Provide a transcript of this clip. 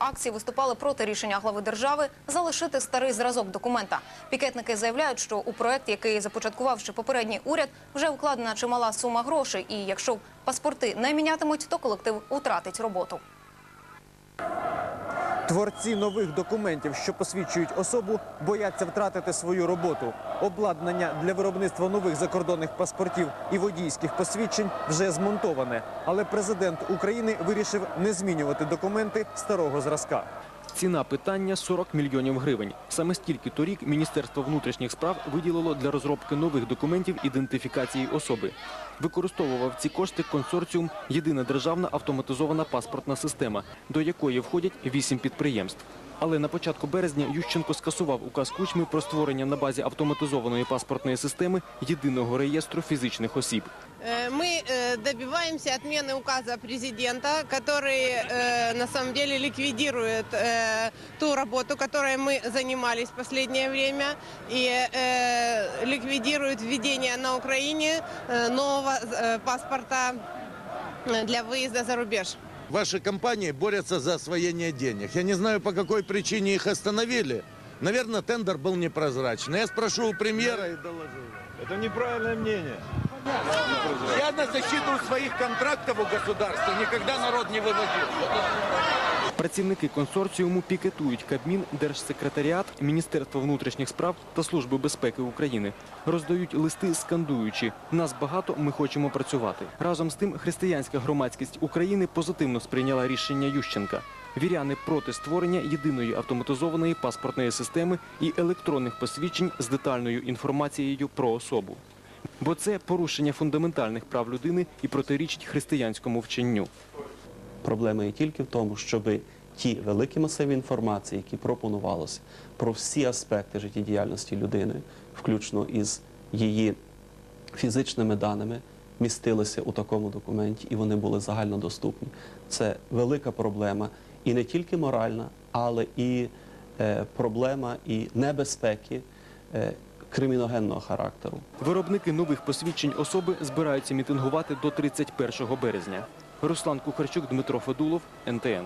акції виступали проти рішення глави держави залишити старий зразок документа. Пікетники заявляють, що у проект, який започаткував ще попередній уряд, вже вкладена чимала сума грошей. І якщо паспорти не мінятимуть, то колектив втратить роботу. Творці нових документів, що посвідчують особу, бояться втратити свою роботу. Обладнання для виробництва нових закордонних паспортів і водійських посвідчень вже змонтоване. Але президент України вирішив не змінювати документи старого зразка. Ціна питання 40 мільйонів гривень. Саме стільки торік Міністерство внутрішніх справ виділило для розробки нових документів ідентифікації особи. Використовував ці кошти консорціум Єдина державна автоматизована паспортна система, до якої входять вісім підприємств. Але на початку березня Ющенко скасував указ Кучми про створення на базі автоматизованої паспортної системи єдиного реєстру фізичних осіб. Э, Мы э, добиваемся отмены указа президента, который э, на самом деле ликвидирует э, ту работу, которой мы занимались в последнее время, и э, ликвидирует введение на Украине э, нового э, паспорта э, для выезда за рубеж. Ваши компании борются за освоение денег. Я не знаю, по какой причине их остановили. Наверное, тендер был непрозрачный. Я спрошу у премьера и доложу. Это неправильное мнение. На защиту своих контрактов у государства никогда народ не выводил. Працівники консорціуму пікетують Кабмін, Держсекретаріат, Міністерство внутрішніх справ та Служби безпеки України. Роздають листи, скандуючи «Нас багато, ми хочемо працювати». Разом з тим, християнська громадськість України позитивно сприйняла рішення Ющенка. Віряни проти створення єдиної автоматизованої паспортної системи і електронних посвідчень з детальною інформацією про особу. Бо це порушення фундаментальних прав людини і протирічить християнському вченню. Проблема є тільки в тому, щоб ті великі масиви інформації, які пропонувалися про всі аспекти життєдіяльності людини, включно із її фізичними даними, містилися у такому документі і вони були загальнодоступні. Це велика проблема і не тільки моральна, але і е, проблема і небезпеки е, криміногенного характеру. Виробники нових посвідчень особи збираються мітингувати до 31 березня. Руслан Кухарчук, Дмитро Федулов, НТН.